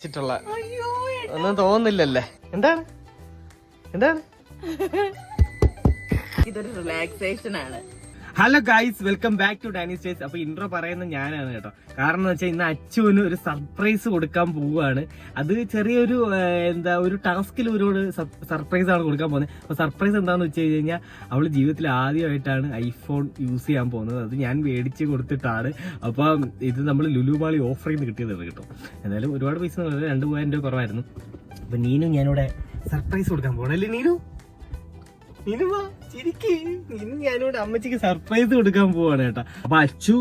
വെച്ചിട്ടുള്ള ഒന്നും തോന്നുന്നില്ലല്ലേ. എന്താണ്? എന്താണ്? ഇതൊരു റിലാക്സേഷൻ ആണ്. Hello guys welcome back to Dani stays അപ്പൊ ഇൻട്രോ പറയുന്നത് ഞാനാണ് കേട്ടോ. കാരണം എന്ന് വെച്ചാൽ ഇന്ന് അച്ചുവിന് ഒരു സർപ്രൈസ് കൊടുക്കാൻ പോവുകയാണ്. അത് ചെറിയൊരു എന്താ ഒരു ടാസ്കിൽ ഒരുപാട് സർപ്രൈസ് ആണ് കൊടുക്കാൻ പോകുന്നത്. അപ്പൊ സർപ്രൈസ് എന്താന്ന് വെച്ച് കഴിഞ്ഞാൽ അവൾ ജീവിതത്തിൽ ആദ്യമായിട്ടാണ് ഐഫോൺ യൂസ് ചെയ്യാൻ പോകുന്നത്. അത് ഞാൻ മേടിച്ച് കൊടുത്തിട്ടാണ്. അപ്പൊ ഇത് നമ്മൾ ലുലുമാളി ഓഫറിൽ നിന്ന് കിട്ടിയതാണ് കേട്ടോ. എന്തായാലും ഒരുപാട് പൈസ രണ്ട് മൂവായിരം രൂപ കുറവായിരുന്നു. അപ്പൊ നീനു ഞാനിവിടെ സർപ്രൈസ് കൊടുക്കാൻ പോകണല്ലേ നീനു? നീനുവാ ചിരിക്ക്. ഇനി ഞാനിവിടെ അമ്മച്ചിക്ക് സർപ്രൈസ് കൊടുക്കാൻ പോവാണ് കേട്ടാ. അപ്പൊ അച്ചു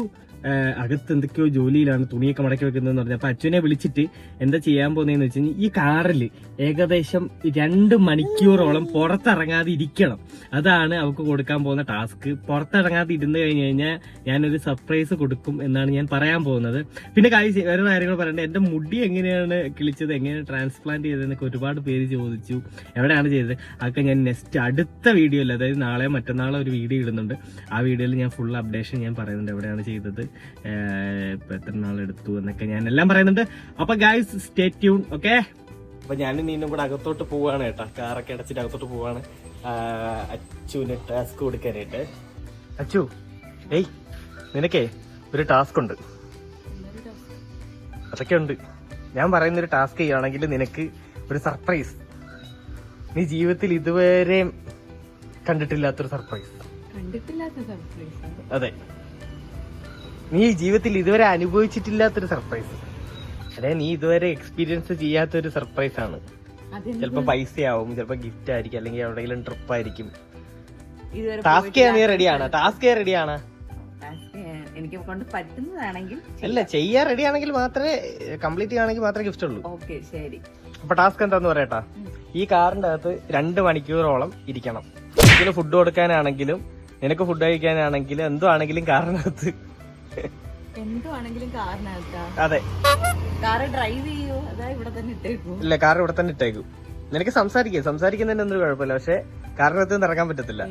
അകത്ത് എന്തൊക്കെയോ ജോലിയിലാണ് തുണിയൊക്കെ മടക്കി വെക്കുന്നതെന്ന് പറഞ്ഞു. അപ്പൊ അച്ഛനെ വിളിച്ചിട്ട് എന്താ ചെയ്യാൻ പോകുന്നതെന്ന് വെച്ച് കഴിഞ്ഞാൽ ഈ കാറിൽ ഏകദേശം രണ്ട് മണിക്കൂറോളം പുറത്തിറങ്ങാതെ ഇരിക്കണം. അതാണ് അവൾക്ക് കൊടുക്കാൻ പോകുന്ന ടാസ്ക്. പുറത്തിറങ്ങാതെ ഇരുന്ന് കഴിഞ്ഞ് കഴിഞ്ഞാൽ ഞാനൊരു സർപ്രൈസ് കൊടുക്കും എന്നാണ് ഞാൻ പറയാൻ പോകുന്നത്. പിന്നെ കാര്യം വേറെ കാര്യങ്ങൾ പറയണ്ടേ. എന്റെ മുടി എങ്ങനെയാണ് കിളിച്ചത്? എങ്ങനെയാണ് ട്രാൻസ്പ്ലാന്റ് ചെയ്തതെന്നൊക്കെ ഒരുപാട് പേര് ചോദിച്ചു. എവിടെയാണ് ചെയ്തത്? അതൊക്കെ ഞാൻ നെക്സ്റ്റ് അടുത്ത വീഡിയോയിൽ അതായത് നാളെ മറ്റന്നാളെ ഒരു വീഡിയോ ഇടുന്നുണ്ട്. ആ വീഡിയോയിൽ ഞാൻ ഫുൾ അപ്ഡേഷൻ ഞാൻ പറയുന്നുണ്ട് എവിടെയാണ് ചെയ്തത്. ഇപ്പൊ എത്ര നാളെടുത്തു എന്നൊക്കെ ഞാൻ എല്ലാം പറയുന്നുണ്ട്. അപ്പൊ ഗൈസ് സ്റ്റേ ട്യൂൺ ഓക്കെ അപ്പൊ ഞാനും നീനും കൂടെ അകത്തോട്ട് പോവാണ് കേട്ടോ. കാറൊക്കെ അടച്ചിട്ട് അകത്തോട്ട് പോവാണ്. അച്ചുവിന് ടാസ്ക് കൊടുക്കാനായിട്ട്. അച്ചു ഏയ് നിനക്കേ ഒരു ടാസ്ക് ഉണ്ട്. അതൊക്കെ ഉണ്ട്. ഞാൻ പറയുന്നൊരു ടാസ്ക് ചെയ്യുകയാണെങ്കിൽ നിനക്ക് ഒരു സർപ്രൈസ് നീ ജീവിതത്തിൽ ഇതുവരെയും കണ്ടിട്ടില്ലാത്തൊരു സർപ്രൈസ് കണ്ടിട്ടില്ലാത്ത സർപ്രൈസ് അതെ. നീ ജീവിതത്തിൽ ഇതുവരെ അനുഭവിച്ചിട്ടില്ലാത്തൊരു സർപ്രൈസ്. അതെ നീ ഇതുവരെ എക്സ്പീരിയൻസ് ചെയ്യാത്തൊരു സർപ്രൈസ് ആണ് ചിലപ്പോ പൈസ ആവും ചിലപ്പോ ഗിഫ്റ്റ് ആയിരിക്കും അല്ലെങ്കിൽ എവിടെയെങ്കിലും ട്രിപ്പ് ആയിരിക്കും. ടാസ്ക് ചെയ്യാൻ നീ റെഡിയാണ് ടാസ്ക് ചെയ്യാൻ റെഡിയാണ് എനിക്ക് കൊണ്ട് പറ്റുന്നതാണെങ്കിൽ അല്ല ചെയ്യാൻ റെഡി ആണെങ്കിൽ മാത്രമേ കംപ്ലീറ്റ് ചെയ്യുകയാണെങ്കിൽ മാത്രമേ ഗിഫ്റ്റ് ഉള്ളൂ. ഓക്കെ ശരി. അപ്പൊ ടാസ്ക് എന്താന്ന് പറയട്ടാ? ഈ കാറിന്റെ അകത്ത് രണ്ട് മണിക്കൂറോളം ഇരിക്കണം. ഇതിന് ഫുഡ് കൊടുക്കാനാണെങ്കിലും നിനക്ക് ഫുഡ് കഴിക്കാനാണെങ്കിലും എന്തോ ആണെങ്കിലും കാറിനകത്ത് എന്തുവാണെങ്കിലും കാറിനകത്താ. അതെ. ഇല്ല കാർ ഇവിടെ തന്നെ ഇട്ടേക്കും. നിനക്ക് സംസാരിക്കാം. സംസാരിക്കുന്നതിന് ഒന്നും കുഴപ്പമില്ല. പക്ഷെ കാറിനകത്ത് നിന്ന് ഇറങ്ങാൻ പറ്റത്തില്ല.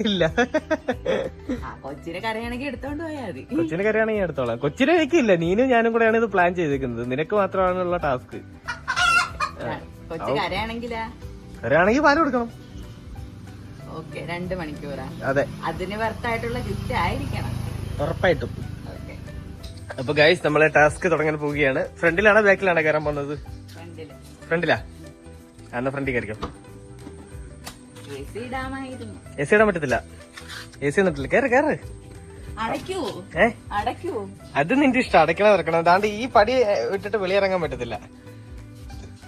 ഇല്ല. കൊച്ചിനെ കരയാണെങ്കിൽ എടുത്തോളാം. കൊച്ചിനെ വെക്കില്ല. നീനും ഞാനും കൂടെയാണ് ഇത് പ്ലാൻ ചെയ്തേക്കുന്നത്. നിനക്ക് മാത്രമാണുള്ള ടാസ്ക് കരയാണെങ്കിൽ പാൽ കൊടുക്കണം. ഓക്കെ രണ്ട് മണിക്കൂറാ. അതെ. അതിന് വർത്തായിട്ടുള്ള ഗിഫ്റ്റ് ആയിരിക്കണം. ഉറപ്പായിട്ടും. അപ്പൊ ഗൈസ് നമ്മളെ ടാസ്ക് തുടങ്ങാൻ പോവുകയാണ്. ഫ്രണ്ടിലാണോ ബാക്കിലാണോ കയറാൻ പോകുന്നത്? ഫ്രണ്ടിൽ. എന്നാ ഫ്രണ്ടിൽ കയറിക്കോ? എ സി ഇടാൻ പറ്റത്തില്ല. എ സി ഒന്നിട്ടില്ല കയറ് കയറ്. അത് നിന്റെ ഇഷ്ടം. അടയ്ക്കണം ഇറക്കണം അതാണ്ട് ഈ പടി ഇട്ടിട്ട് വിട്ടിട്ട് വെളിയിറങ്ങാൻ പറ്റത്തില്ല.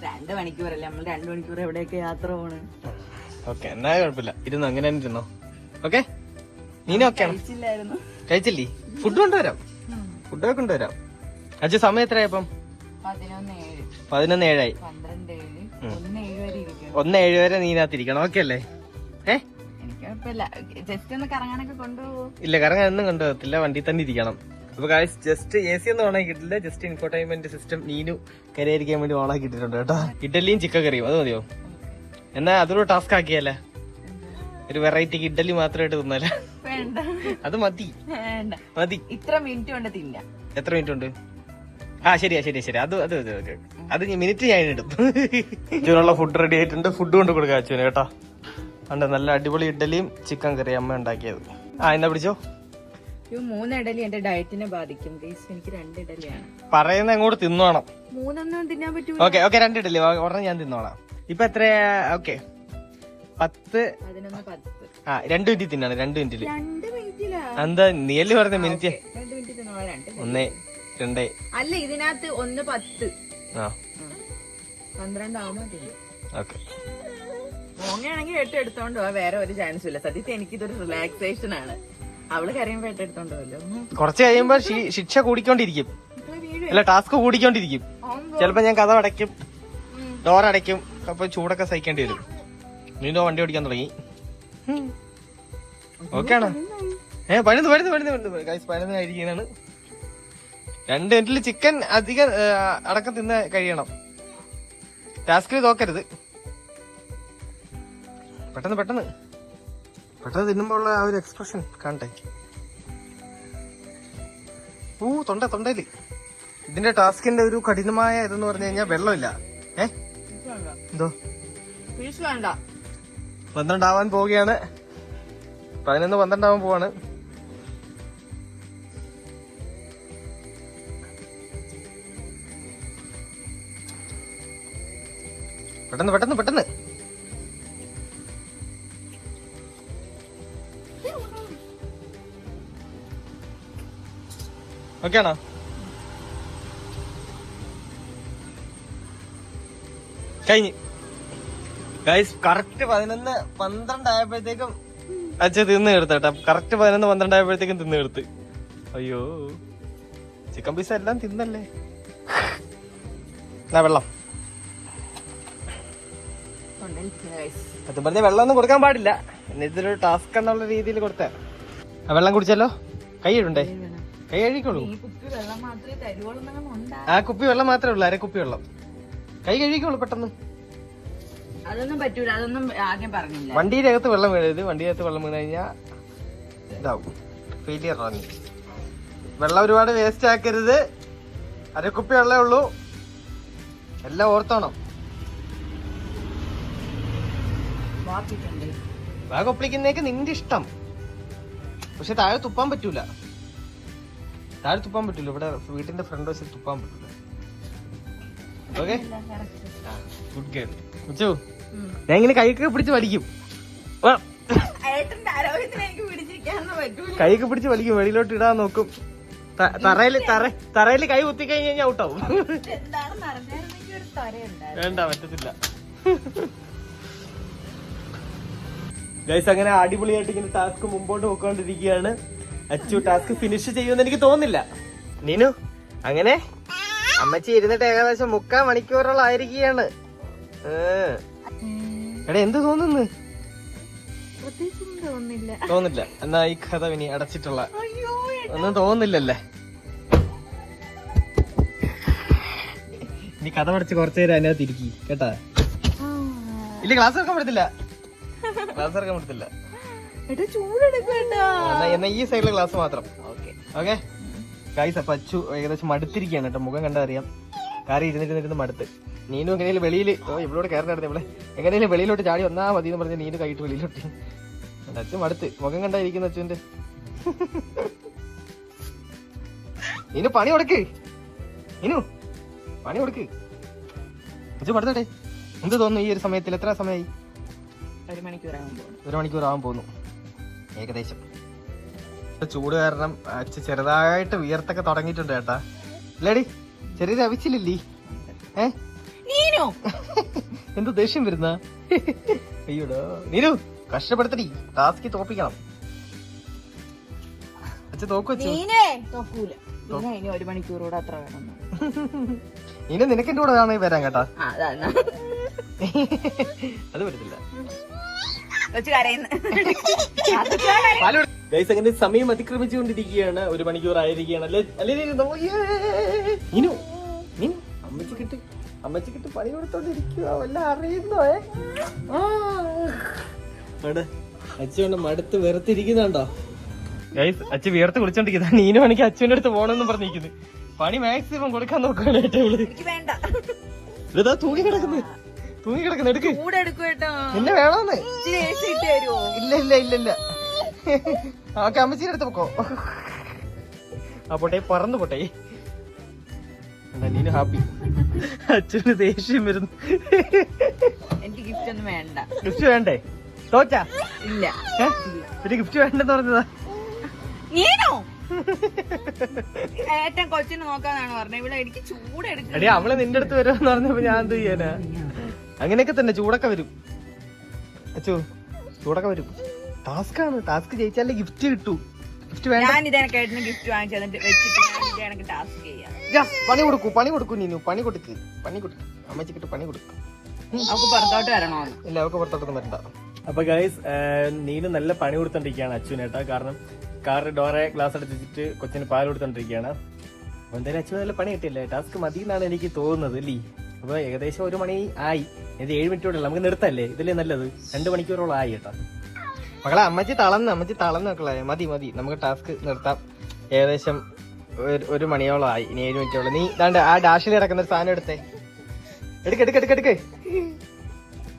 രണ്ട് മണിക്കൂറല്ലേ നമ്മൾ രണ്ട് മണിക്കൂർ എവിടെയൊക്കെ യാത്ര പോണ്. ഓക്കെ എന്നാ കുഴപ്പമില്ല. ഇരുന്ന് അങ്ങനെ ഇരുന്നോ. ഓക്കെ? നീനൊക്കെ കഴിച്ചില്ലേ? ഫുഡ് കൊണ്ടുവരാം. ഫുഡൊക്കെ കൊണ്ടുവരാം അച്ഛൻ സമയം എത്രയായപ്പം പതിനൊന്ന് ഏഴ് പതിനൊന്ന് ഏഴായി ഒന്ന് ഏഴ് വരെ നീനകത്തിരിക്കണം ഓക്കെ അല്ലേ? ഏ? ഇല്ല കറങ്ങാൻ ഒന്നും കൊണ്ടുപോകത്തില്ല. വണ്ടി തന്നെ ഇരിക്കണം. അപ്പൊ കാശ് ജസ്റ്റ് എ സി ഒന്നും ഓണാക്കി കിട്ടില്ല. ജസ്റ്റ് ഇൻഫോർടൈൻമെന്റ് സിസ്റ്റം നീനു കരയിരിക്കാൻ വേണ്ടി ഓണാക്കി ഇട്ടിട്ടുണ്ട് കേട്ടോ. ഇഡലിയും ചിക്കൻ കറിയും. അത് മതിയോ? എന്നാ അതൊരു ടാസ്ക് ആക്കിയല്ലേ? ഒരു വെറൈറ്റിക്ക് ഇഡലി മാത്രമായിട്ട് തിന്നല്ലേ വേണ്ട. അത് മതി. മതി. ഇത്ര മിനിറ്റ് കൊണ്ട് തിന്ന. എത്ര മിനിറ്റ് ഉണ്ട്? ആ ശരിയാ ശരി ശരി അത് അത് അത് അത്. അത് മിനിറ്റ് ഞാൻ ഇടും. ഇതിനുള്ള ഫുഡ് റെഡി ആയിട്ടുണ്ട്. ഫുഡ് കൊണ്ട് കൊടുക്കാം അച്ഛന് കേട്ടോ. ഉണ്ട് നല്ല അടിപൊളി ഇഡലിയും ചിക്കൻ കറി അമ്മ ഉണ്ടാക്കിയത്. ആ എന്നാ പിടിച്ചോ? ഈ മൂന്ന് ഇഡലി എന്റെ ഡയറ്റിനെ ബാധിക്കും. ഗൈസ് എനിക്ക് രണ്ട് ഇഡലിയാണ് പറയുന്ന അങ്ങോട്ട് തിന്നോണം? മൂന്നെണ്ണം തിന്നാൻ പറ്റും ഓക്കെ ഓക്കെ രണ്ട് ഇഡലി ഉടനെ ഞാൻ തിന്നോളാം. ഇപ്പൊ എത്രയാ? ഓക്കെ പത്ത്. പതിനൊന്ന് പത്ത്. ആ രണ്ട് മിനിറ്റ് തിന്നാണ് രണ്ട് മിനിറ്റിലാ എന്താ നീയല്ലേ പറഞ്ഞ മിനിറ്റ്. ഒന്ന് രണ്ട്. അല്ല ഇതിനകത്ത് ഒന്ന് പത്ത്. ആ. ഓക്കെ. മോങ്ങയാണെങ്കിൽ എട്ട് എടുത്തോണ്ട് പോവാ വേറെ ഒരു ചാൻസ് ഇല്ല. സത്യത്തിൽ എനിക്കിതൊരു റിലാക്സേഷൻ ആണ്. അവൾ കരയുമ്പോ എട്ട് എടുത്തോണ്ട് പോവല്ലോ. കുറച്ച് കഴിയുമ്പോ ശിക്ഷ കൂടിക്കൊണ്ടിരിക്കും. അല്ല ടാസ്ക് കൂടിക്കൊണ്ടിരിക്കും. ചിലപ്പോ ഞാൻ കഥ അടയ്ക്കും. ഡോർ അടയ്ക്കും. അപ്പൊ ചൂടൊക്കെ സഹിക്കേണ്ടി വരും. വീണ്ടും വണ്ടി ഓടിക്കാൻ തുടങ്ങി. ഓക്കെ ആണോ? ഏ പണിത് പണിത് പണിത് പണിത് ഗൈസ് പണിതായിരിക്കുന്നതാണ് രണ്ട് മിനിറ്റിൽ ചിക്കൻ അധികം അടക്കം തിന്ന് കഴിയണം. ടാസ്ക് തോക്കരുത് പെട്ടെന്ന് പെട്ടെന്ന്. പെട്ടെന്ന് തിന്നുമ്പോൾ ഉള്ള ആ ഒരു എക്സ്പ്രഷൻ കാണട്ടെ. ഊ തൊണ്ട തൊണ്ടയിൽ. ഇതിന്റെ ടാസ്കിന്റെ ഒരു കഠിനമായ ഇതെന്ന് പറഞ്ഞു കഴിഞ്ഞാൽ വെള്ളമില്ല. ഏ? എന്തോ? പന്ത്രണ്ടാവാൻ പോവുകയാണ്. പതിനൊന്ന് പന്ത്രണ്ടാവാൻ പോവാണ്. പെട്ടെന്ന് പെട്ടെന്ന് പെട്ടെന്ന്. ഓക്കെ കഴിഞ്ഞ്. ഗൈസ് കറക്റ്റ് പതിനൊന്ന് പന്ത്രണ്ട് ആയപ്പോഴത്തേക്കും അച്ഛൻ തിന്ന് എടുത്ത കേട്ടോ. കറക്റ്റ് പതിനൊന്ന് പന്ത്രണ്ട് ആയപ്പോഴത്തേക്കും തിന്ന് എടുത്ത് അയ്യോ. ചിക്കൻ പീസ് എല്ലാം തിന്നല്ലേ? എന്നാ വെള്ളം. അത് പറഞ്ഞ വെള്ളം ഒന്നും കൊടുക്കാൻ പാടില്ല. പിന്നെ ഇതൊരു ടാസ്ക് എന്നുള്ള രീതിയിൽ കൊടുത്ത. ആ വെള്ളം കുടിച്ചല്ലോ? കൈ ഇടണ്ടേ? കൈ കഴുകിക്കോളൂ. ആ കുപ്പി വെള്ളം മാത്രമേ ഉള്ളൂ അര കുപ്പി വെള്ളം. കൈ കഴുകിക്കോളൂ പെട്ടെന്ന്. അതൊന്നും പറ്റൂല അതൊന്നും ആദ്യം പറഞ്ഞില്ല. വണ്ടിയുടെ അകത്ത് വെള്ളം വീഴരുത്. വണ്ടിയുടെ അകത്ത് വെള്ളം വീണ് കഴിഞ്ഞാൽ ഇതാവും. ഫെയിലിയർ ആണ്. വെള്ളം ഒരുപാട് വേസ്റ്റ് ആക്കരുത്. അരക്കുപ്പി വെള്ളമേ ഉള്ളൂ. എല്ലാം ഓർത്തോണം. വാക്കിട്ടുണ്ട് ആ കൊപ്പിളിക്കുന്നേക്ക് നിന്റെ ഇഷ്ടം. പക്ഷെ താഴെ തുപ്പാൻ പറ്റൂല. താഴെ തുപ്പാൻ പറ്റൂല. ഇവിടെ വീട്ടിന്റെ ഫ്രണ്ട് വശത്ത് തുപ്പാൻ പറ്റൂല. ഓക്കെ ഗുഡ് ഗേൾ ഉച്ചോ ഞാൻ ഇങ്ങനെ കൈക്ക് പിടിച്ച് വലിക്കും. കൈക്ക് പിടിച്ച് വലിക്കും. വെളിയിലോട്ട് ഇടാൻ നോക്കും. തറയിൽ തറയിൽ തറ തറയിൽ കൈ കുത്തി കഴിഞ്ഞ് കഴിഞ്ഞാൽ ഔട്ടാവും വേണ്ട പറ്റത്തില്ല. ഗൈസ് അങ്ങനെ അടിപൊളിയായിട്ട് ഇങ്ങനെ ടാസ്ക് മുമ്പോട്ട് പോയിക്കൊണ്ടിരിക്കുകയാണ്. അച്ചു ടാസ്ക് ഫിനിഷ് ചെയ്യുമെന്ന് എനിക്ക് തോന്നുന്നില്ല. നീനു അങ്ങനെ? അമ്മച്ചി ഇരുന്നിട്ട് ഏകദേശം മുക്കാൽ മണിക്കൂറോളം ആയിരിക്കുകയാണ്. എടാ എന്ത് തോന്നുന്നു? തോന്നില്ല തോന്നില്ല എന്നാ ഈ കഥ ഇനി അടച്ചിട്ടുള്ള അയ്യോ ഒന്നും തോന്നില്ലല്ലേ ഇനി കഥ പഠിച്ച് കുറച്ചു നേരം അതിനകത്ത് ഇരിക്കി കേട്ടാ? ഇല്ല ക്ലാസ് എടുക്കാൻ പറ്റത്തില്ല. ക്ലാസ് ഇറക്കാൻ പറ്റത്തില്ല. എന്നാ- ഈ സൈഡിലെ ക്ലാസ് മാത്രം. ഓക്കെ ഗൈസ് അപ്പൊ അച്ചു ഏകദേശം മടുത്തിരിക്കുകയാണ് കേട്ടോ. മുഖം കണ്ടറിയാം കാറി ഇരുന്നിട്ട് ഇരുന്നിട്ട് മടുത്ത്. നീനു എങ്ങനെയും വെളിയിൽ ഓ ഇവളോട് കയറി നടത്തി ഇവിടെ. എങ്ങനെയും വെളിയിലോട്ട് ചാടി വന്നാ മതി എന്ന് പറഞ്ഞ് നീനു കൈയിട്ട് വെളിയിലോട്ട്. അച്ഛൻ മടുത്ത്. മുഖം കണ്ടായിരിക്കുന്ന അച്ഛന്റെ നീനു പണി കൊടുക്ക്. നീനു പണി കൊടുക്ക്. അച്ഛൻ മടുത്തോട്ടെ. എന്ത് തോന്നുന്നു ഈ ഒരു സമയത്തിൽ? എത്ര സമയമായി? ഒരു മണിക്കൂറാകുമ്പോ ഒരു മണിക്കൂർ ആവാൻ പോകുന്നു. ഏകദേശം. ചൂട് കാരണം ചെറുതായിട്ട് വിയർത്തൊക്കെ തുടങ്ങിയിട്ടുണ്ട് ചേട്ടാ ഇല്ലേടി ചെറിയ അവിച്ചില്ലേ ഏ? നീനോ! എന്ത് ദേഷ്യം വരുന്ന? അയ്യോടോ. നീനു കഷ്ടപ്പെടുത്തടി. ടാസ്കി തോപ്പിക്കണം. അച്ഛൻ തോക്കു വെച്ചു നീനേ! നോക്കൂല ഇനി ഒരു മണിക്കൂറൂടെ അത്ര വേണം. ഇനി നിനക്ക് എന്റെ കൂടെ വേണമെങ്കിൽ വരാൻ കേട്ടാ. അത് പറ്റത്തില്ല. കൊച്ചു കരയുന്നു. ഗൈസ് അങ്ങനെ സമയം അതിക്രമിച്ചുകൊണ്ടിരിക്കുകയാണ്. ഒരു മണിക്കൂർ ആയിരിക്കുകയാണ് അല്ലേ അല്ലേ നീനു? യേ! നീനു നീനു അമ്മച്ചി കിട്ടി അമ്മച്ചി കിട്ടി പണി കൊടുത്തോണ്ടിരിക്കുക വല്ല അറിയുന്നോ ഏ? ആ. അവിടെ അച്ഛണ്ട് മടുത്ത് വെറുത്തിരിക്കുന്നുണ്ടോ? ഗൈസ് അച്ഛൻ വിയർത്ത് കുളിച്ചോണ്ടിരിക്കുന്ന നീനു ആണെങ്കിൽ അച്ഛന്റെ അടുത്ത് പോണെന്ന് പറഞ്ഞിരിക്കുന്നു. പണി മാക്സിമം കൊടുക്കാൻ നോക്കുകയാണ് ഏറ്റവും വേണ്ട. ഇതാ തൂങ്ങി കിടക്കുന്നു? തൂങ്ങി കിടക്കുന്നു എടുക്ക്. ചൂടെടുക്കും കേട്ടോ എന്നെ വേണോന്ന്. ഇച്ചിരി AC ഇല്ല ഇല്ല ഇല്ല ഇല്ല. ഓക്കെ അമ്മച്ചീടെ അടുത്ത് പൊക്കോ. ആ പൊട്ടെ പറന്നു പോട്ടെ. നീನು ഹാപ്പി. അച്ഛന് ദേഷ്യം വരുന്നു. എനിക്ക് ഗിഫ്റ്റ് ഒന്നും വേണ്ട. ഗിഫ്റ്റ് വേണ്ടേ? തോച്ചാ ഇല്ല? ഒരു ഗിഫ്റ്റ് വേണ്ടെന്ന് പറഞ്ഞതാ? നീനോ? ഏട്ടൻ കൊച്ചിന് നോക്കാന്നാണ് പറഞ്ഞത്. ഇവിടെ എനിക്ക് ചൂടെടുക്കും അവൾ നിന്റെ അടുത്ത് വരുമെന്ന് പറഞ്ഞപ്പോ ഞാൻ എന്ത് ചെയ്യാനാ? അങ്ങനെയൊക്കെ തന്നെ ചൂടൊക്കെ വരും. അച്ചു ചൂടൊക്കെ വരും. ടാസ്ക് ആണ് ടാസ്ക് ജയിച്ചാലേ ഗിഫ്റ്റ് കിട്ടൂ. ഗിഫ്റ്റ് വേണ്ട. ഞാൻ ഗിഫ്റ്റ് വാങ്ങിച്ചു വെച്ചിട്ട് ടാസ്ക് ചെയ്യാം. പണി കൊടുക്കൂ പണി കൊടുക്കൂ നീനു. പണി കൊടുക്ക് പണി കൊടുക്ക്. അമ്മച്ചിക്കിട്ട് പണി കൊടുക്ക്. അവക്ക് പുറത്തോട്ട് വരണോ ഇല്ല അവർക്ക് പുറത്തോട്ടൊന്നും വരണ്ട. അപ്പൊ ഗൈസ് നീനു നല്ല പണി കൊടുത്തോണ്ടിരിക്കുകയാണ് അച്ഛനേട്ടാ കാരണം കാറിന്റെ ഡോറെ ഗ്ലാസ് അടിച്ചിട്ട് കൊച്ചിന് പാൽ കൊടുത്തോണ്ടിരിക്കുകയാണ്. അപ്പൊ എന്തായാലും അച്ഛൻ നല്ല പണി കിട്ടിയല്ലേ? ടാസ്ക് മതി എന്നാണ് എനിക്ക് തോന്നുന്നത് അല്ലേ? അപ്പൊ ഏകദേശം ഒരു മണി ആയി. ഇത് ഏഴ് മിനിറ്റോടെ നമുക്ക് നിർത്തല്ലേ? ഇതല്ലേ നല്ലത്. രണ്ട് മണിക്കൂറോളം ആയി കേട്ടോ. മകളെ അമ്മച്ചി തളന്ന് അമ്മച്ചി തളന്ന് മക്കളെ. മതി മതി. നമുക്ക് ടാസ്ക് നിർത്താം. ഏകദേശം ഒരു- മണിയോളം ആയി. ഇനി ഏഴ് മിനിറ്റോളം നീ ഇതാണ്ട് ആ ഡാഷിൽ ഇറക്കുന്ന ഒരു സാധനം എടുത്തേ. എടുക്ക എടുക്ക എടുക്ക എടുക്ക.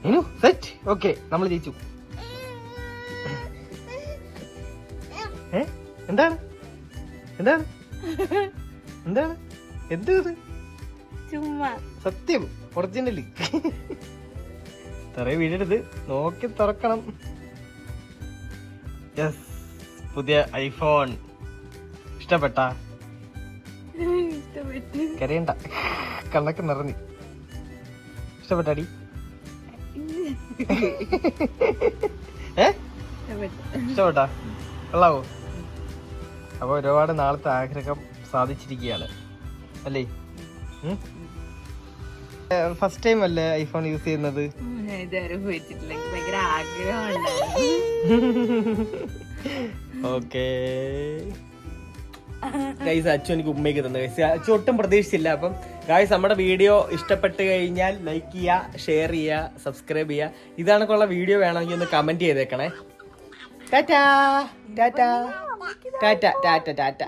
ഇനു സെറ്റ് ഓക്കെ നമ്മൾ ജയിച്ചു. ഏ? എന്താണ്? എന്താണ്? എന്താണ്? എന്ത് ഇത്? ചുമ്മാ. സത്യം ഒറിജിനലി തറയെ വീഴരുത് നോക്കി തുറക്കണം. യെസ് പുതിയ ഐഫോൺ ഇഷ്ടപ്പെട്ട? കരയണ്ട. കണ്ണൊക്കെ നിറഞ്ഞു. ഇഷ്ടപ്പെട്ടാടി? ഏ? ഇഷ്ടപ്പെട്ടാ. കൊള്ളാവോ? അപ്പൊ ഒരുപാട് നാളത്തെ ആഗ്രഹം സാധിച്ചിരിക്കുകയാണ്. അല്ലേ? ഫസ്റ്റ് ടൈം അല്ലേ ഐഫോൺ യൂസ് ചെയ്യുന്നത്? ഓക്കേ ഗൈസ് അച്ചു എനിക്ക് ഉമ്മയ്ക്ക് തന്നു. ഗൈസ് അച്ചു ഒട്ടും പ്രതീക്ഷിച്ചില്ല. അപ്പം ഗൈസ് നമ്മുടെ വീഡിയോ ഇഷ്ടപ്പെട്ട് കഴിഞ്ഞാൽ ലൈക്ക് ചെയ്യുക ഷെയർ ചെയ്യുക സബ്സ്ക്രൈബ് ചെയ്യുക. ഇതാണൊക്കെയുള്ള വീഡിയോ വേണമെങ്കിൽ ഒന്ന് കമന്റ് ചെയ്തേക്കണേ. Tata tata tata tata tata